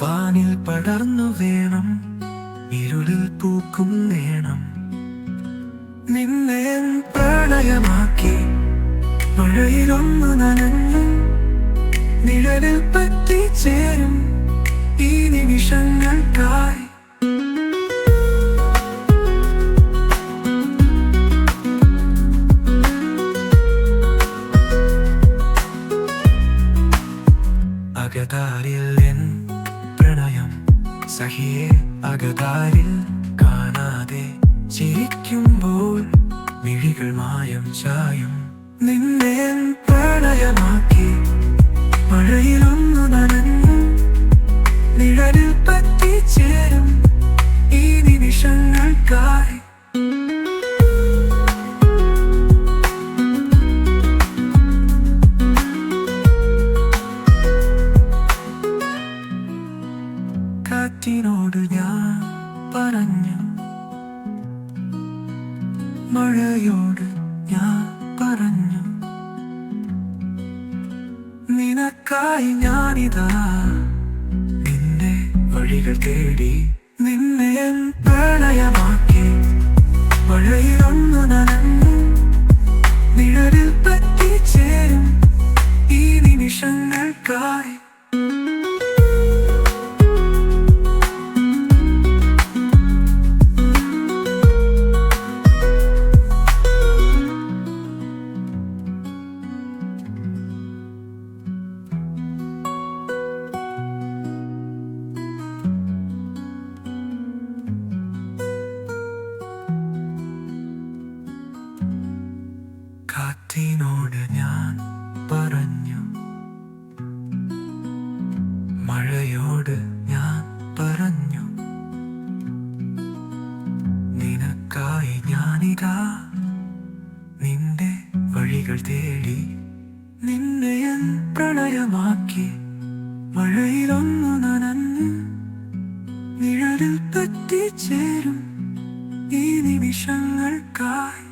വാനിൽ പടർന്നു വേണം ഇരുളിൽ പൂക്കും വേണം. നിന്നെ പ്രണയമാക്കി മഴയിലൊന്നു നനഞ്ഞു നിഴലിൽ പറ്റിച്ചേരും ഈ നിമിഷങ്ങൾക്കായി. അകതാരിൽ എൻ സഹിയെ അകതാരിൽ കാണാതെ ചിരിക്കുമ്പോൾ മിഴികൾ മായം ചായും. നിന്നെ പ്രണയമാക്കി മഴയിലൊന്നു നനഞ്ഞു കാറ്റിനോട് ഞാൻ പറഞ്ഞു മഴയോട് ഞാൻ പറഞ്ഞു നിനക്കായി ഞാനിതാ നിന്റെ വഴികൾ തേടി മനസ്സിനോട് ഞാൻ പറഞ്ഞു. മഴയോട് ഞാൻ പറഞ്ഞു. നിനക്കായി ഞാനിതാ നിന്റെ വഴികൾ തേടി നിന്നെ ഞാൻ പ്രണയമാക്കി. മഴയിലൊന്നു നനഞ്ഞ് നിഴലിൽ പറ്റിച്ചേരും ഈ നിമിഷങ്ങൾക്കായി.